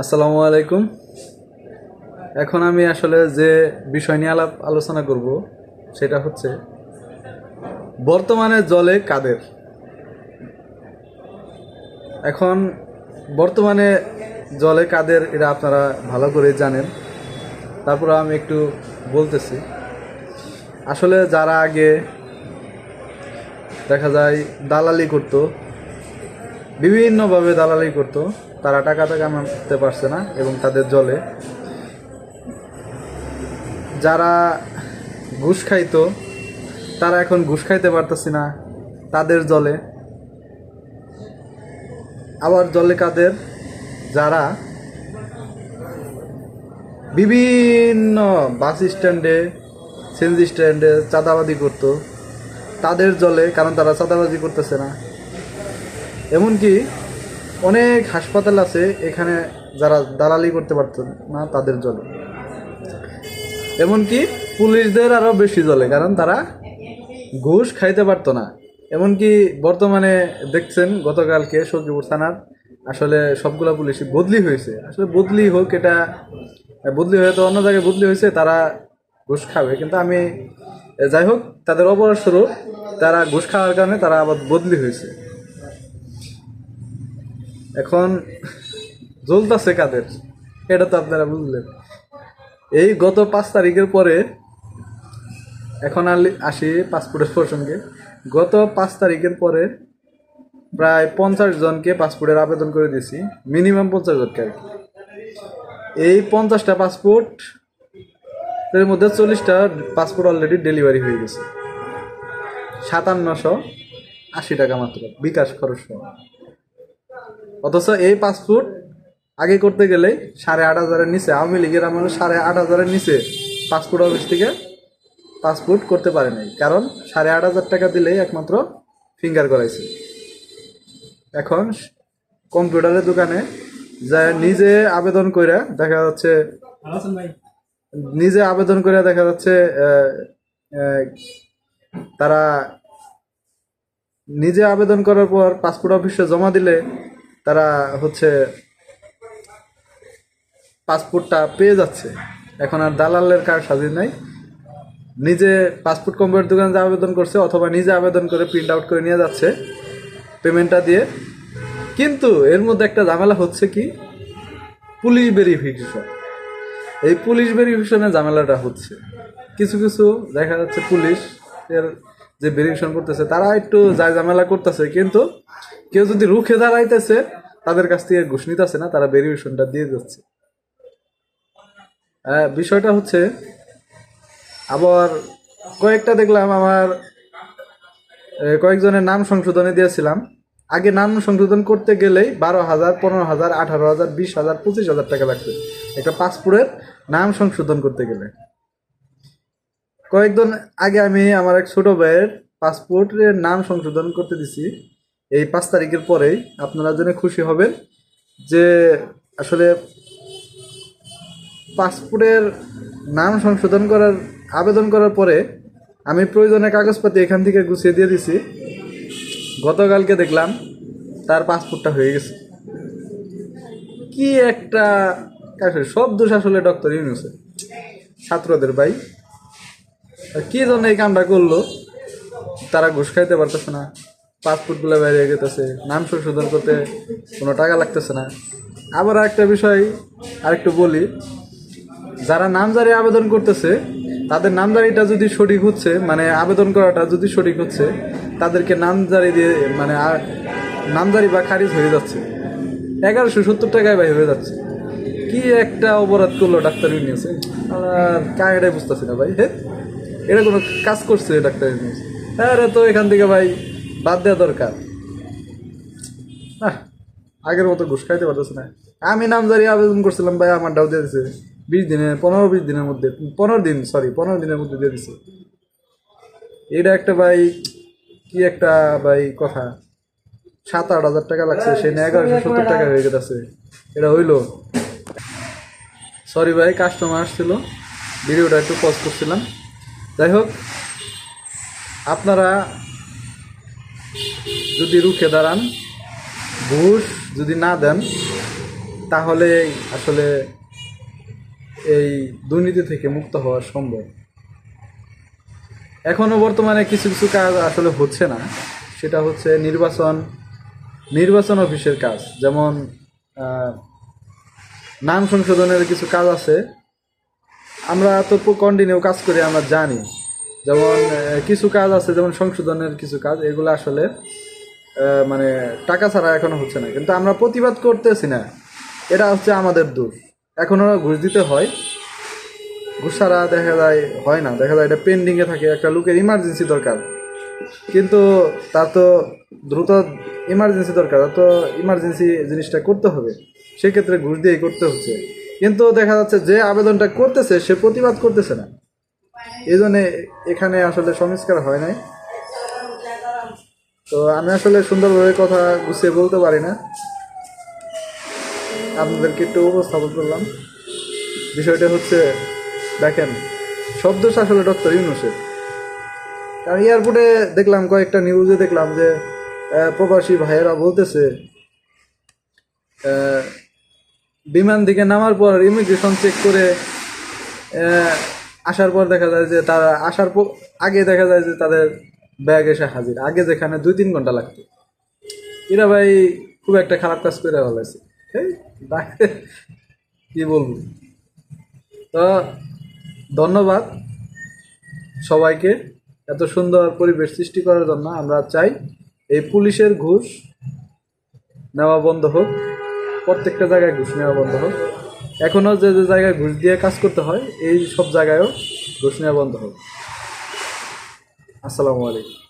আসসালামু আলাইকুম। এখন আমি আসলে যে বিষয় নিয়ে আলাপ আলোচনা করব, সেটা হচ্ছে বর্তমানে জলে কাদের? এখন বর্তমানে জলে কাদের এটা আপনারা ভালো করে জানেন। তারপর আমি একটু বলতেছি। আসলে যারা আগে দেখা যায় দালালি করতো বিভিন্নভাবে দালালি করতো। তারা টাকাটা কামাতে পারছে না এবং তাদের জলে। যারা ঘুষ খাইতো, তারা এখন ঘুষ খাইতে পারতেছে না তাদের জলে। আবার জলে কাদের? যারা বিভিন্ন বাস স্ট্যান্ডে, সিএনজি স্ট্যান্ডে চাঁদাবাদি করতো, তাদের জলে, কারণ তারা চাঁদাবাজি করতেছে না। এমনকি অনেক হাসপাতাল আছে এখানে যারা দালালি করতে পারত না তাদের জলে এমনকি পুলিশদের আরও বেশি জলে কারণ তারা ঘুষ খাইতে পারতো না। এমনকি বর্তমানে দেখছেন গতকালকে সখীপুর থানার আসলে সবগুলা পুলিশ বদলি হয়েছে। আসলে বদলি হোক এটা, বদলি হয়ে তো অন্য জায়গায় বদলি হয়েছে, তারা ঘুষ খাবে। কিন্তু আমি, যাই হোক, তাদের অপরাধস্বরূপ তারা ঘুষ খাওয়ার কারণে তারা আবার বদলি হয়েছে। এখন জ্বলতেছে কাদের? এটা তো আপনারা বুঝলেন। এই গত পাঁচ তারিখের পরে এখন আসি পাসপোর্টের প্রসঙ্গে। গত পাঁচ তারিখের পরে প্রায় পঞ্চাশ জনকে পাসপোর্টের আবেদন করে দিয়েছি। মিনিমাম পঞ্চাশ জনকে আর কি। এই পঞ্চাশটা পাসপোর্ট এর মধ্যে চল্লিশটা পাসপোর্ট অলরেডি ডেলিভারি হয়ে গেছে। সাতান্নশো আশি টাকা মাত্র, বিকাশ খরচ। অথচ এই পাসপোর্ট আগে করতে গেলে সাড়ে আট হাজারের নিচে আওয়ামী লীগের আমলে সাড়ে আট হাজারের নিচে পাসপোর্ট অফিস থেকে পাসপোর্ট করতে পারে নাই। কারণ সাড়ে আট হাজার টাকা দিলেই একমাত্র ফিঙ্গার করাইছে। এখন কম্পিউটারের দোকানে যা নিজে আবেদন করে দেখা যাচ্ছে নিজে আবেদন করে দেখা যাচ্ছে তারা নিজে আবেদন করার পর পাসপোর্ট অফিসে জমা দিলে তারা হচ্ছে পাসপোর্টটা পেয়ে যাচ্ছে। এখন আর দালালের কার স্বাধীন নাই। নিজে পাসপোর্ট কম্পিউটার দোকানে আবেদন করছে অথবা নিজে আবেদন করে প্রিন্ট আউট করে নিয়ে যাচ্ছে পেমেন্টটা দিয়ে। কিন্তু এর মধ্যে একটা ঝামেলা হচ্ছে কি? পুলিশ ভেরিফিকেশন এই পুলিশ ভেরিফিকেশনের ঝামেলাটা হচ্ছে। কিছু কিছু দেখা যাচ্ছে পুলিশ এর যে ভেরিফিকেশন করতেছে, তারা একটু যায় ঝামেলা করতেছে, কিন্তু কেউ যদি রুখে দাঁড়াইতেছে, তাদের কাছ থেকে ঘুষ নিতেছে না, তারা ভেরিফিকেশনটা দিয়ে যাচ্ছে বিষয়টা হচ্ছে, আবার কয়েকটা দেখলাম, আমার কয়েকজনের নাম সংশোধনে দিয়েছিলাম। আগে নাম সংশোধন করতে গেলেই বারো হাজার, পনেরো হাজার, আঠারো হাজার, বিশ হাজার, পঁচিশ হাজার টাকা লাগবে। একটা পাসপোর্টের নাম সংশোধন করতে গেলে। কয়েকদিন আগে আমি আমার এক ছোট ভাইয়ের পাসপোর্টের নাম সংশোধন করতে দিছি। এই পাঁচ তারিখের পরেই আপনারা জেনে খুশি হবেন যে আসলে পাসপোর্টের নাম সংশোধন করার, আবেদন করার পরে আমি প্রয়োজনে কাগজপাতি এখান থেকে গুছিয়ে দিয়ে দিছি। গতকালকে দেখলাম তার পাসপোর্টটা হয়ে গেছে। কি একটা সব দোষ আসলে ডক্টর ইউনুসের। ছাত্রদের ভাই। কি জন্য এই কামটা করল? তারা ঘুষ খাইতে পারতেছে না। পাসপোর্টগুলো বাইরে গেতেছে। নাম সংশোধন করতে কোনো টাকা লাগতেছে না। আবার একটা বিষয় আরেকটু বলি। যারা নামজারি আবেদন করতেছে, তাদের নামজারিটা যদি সঠিক হচ্ছে মানে আবেদন করাটা যদি সঠিক হচ্ছে, তাদেরকে নামজারি দিয়ে মানে নামজারি বা খারিজ হয়ে যাচ্ছে। এগারোশো সত্তর টাকায় ভাই হয়ে যাচ্ছে। কি একটা অপরাধ করল ডাক্তার ইউনিয়সে আর কায়টাই বুঝতেছি না ভাই। হে এটা কোনো কাজ করছে ডাক্তার হ্যাঁ তো এখান থেকে ভাই বাদ দেওয়া দরকার। আগের মতো ঘুষ খাইতে পারতেছে না। আমি নাম নামজারি আবেদন করছিলাম ভাই আমার ডাউ দিয়ে দিছে। বিশ দিনে, পনেরো বিশ দিনের মধ্যে, পনেরো দিন সরি পনেরো দিনের মধ্যে দিয়ে দিছে। এটা একটা ভাই, কি একটা ভাই কথা? সাত আট হাজার টাকা লাগছে, সে নিয়ে এগারোশো সত্তর টাকা হয়ে গেছে। এটা হইল। সরি ভাই কাস্টমার আসছিল। ভিডিওটা একটু পজ করছিলাম। যাই হোক, আপনারা যদি রুখে দাঁড়ান, ঘুষ যদি না দেন, তাহলে আসলে এই দুর্নীতি থেকে মুক্ত হওয়া সম্ভব। এখনও বর্তমানে কিছু কিছু কাজ আসলে হচ্ছে না। সেটা হচ্ছে নির্বাচন নির্বাচন অফিসের কাজ। যেমন নাম সংশোধনের কিছু কাজ আছে। আমরা তো কন্টিনিউ কাজ করি, আমরা জানি। যেমন কিছু কাজ আছে, যেমন সংশোধনের কিছু কাজ, এগুলো আসলে মানে টাকা ছাড়া এখনও হচ্ছে না। কিন্তু আমরা প্রতিবাদ করতেছি না। এটা হচ্ছে আমাদের দোষ। এখনও ঘুষ দিতে হয়। ঘুষ ছাড়া দেখা যায়, হয় না। দেখা যায় এটা পেন্ডিংয়ে থাকে, একটা লোকের ইমার্জেন্সি দরকার। কিন্তু তার তো দ্রুত ইমার্জেন্সি দরকার তো ইমার্জেন্সি জিনিসটা করতে হবে। সেক্ষেত্রে ঘুষ দিয়েই করতে হচ্ছে। কিন্তু দেখা যাচ্ছে যে আবেদনটা করতেছে, সে প্রতিবাদ করতেছে না। এই জন্য এখানে আসলে সংস্কার হয় নাই। তো আমি আসলে সুন্দরভাবে কথা গুছিয়ে বলতে পারি না। আপনাদেরকে একটু উপস্থাপন করলাম। বিষয়টা হচ্ছে, দেখেন, শব্দ আসলে ডক্টর ইউনুসের। কারণ এয়ারপোর্টে দেখলাম, কয়েকটা নিউজে দেখলাম যে প্রবাসী ভাইয়েরা বলতেছে বিমান থেকে নামার পর ইমিগ্রেশন চেক করে আসার পর দেখা যায় যে তারা, আসার পর, আগে দেখা যায় যে তাদের ব্যাগ এসে হাজির। আগে যেখানে দুই তিন ঘণ্টা লাগতো। এরা ভাই খুব একটা খারাপ কাজ করে ভালোছে কি বলব? তো, ধন্যবাদ সবাইকে এত সুন্দর পরিবেশ সৃষ্টি করার জন্য। আমরা চাই এই পুলিশের ঘুষ নেওয়া বন্ধ হোক। প্রত্যেকটা জায়গায় ঘুষ নেওয়া বন্ধ হোক। এখনও যে যে জায়গায় ঘুষ দিয়ে কাজ করতে হয়, এই সব জায়গায়ও ঘুষ নেওয়া বন্ধ হোক। আসসালামু আলাইকুম।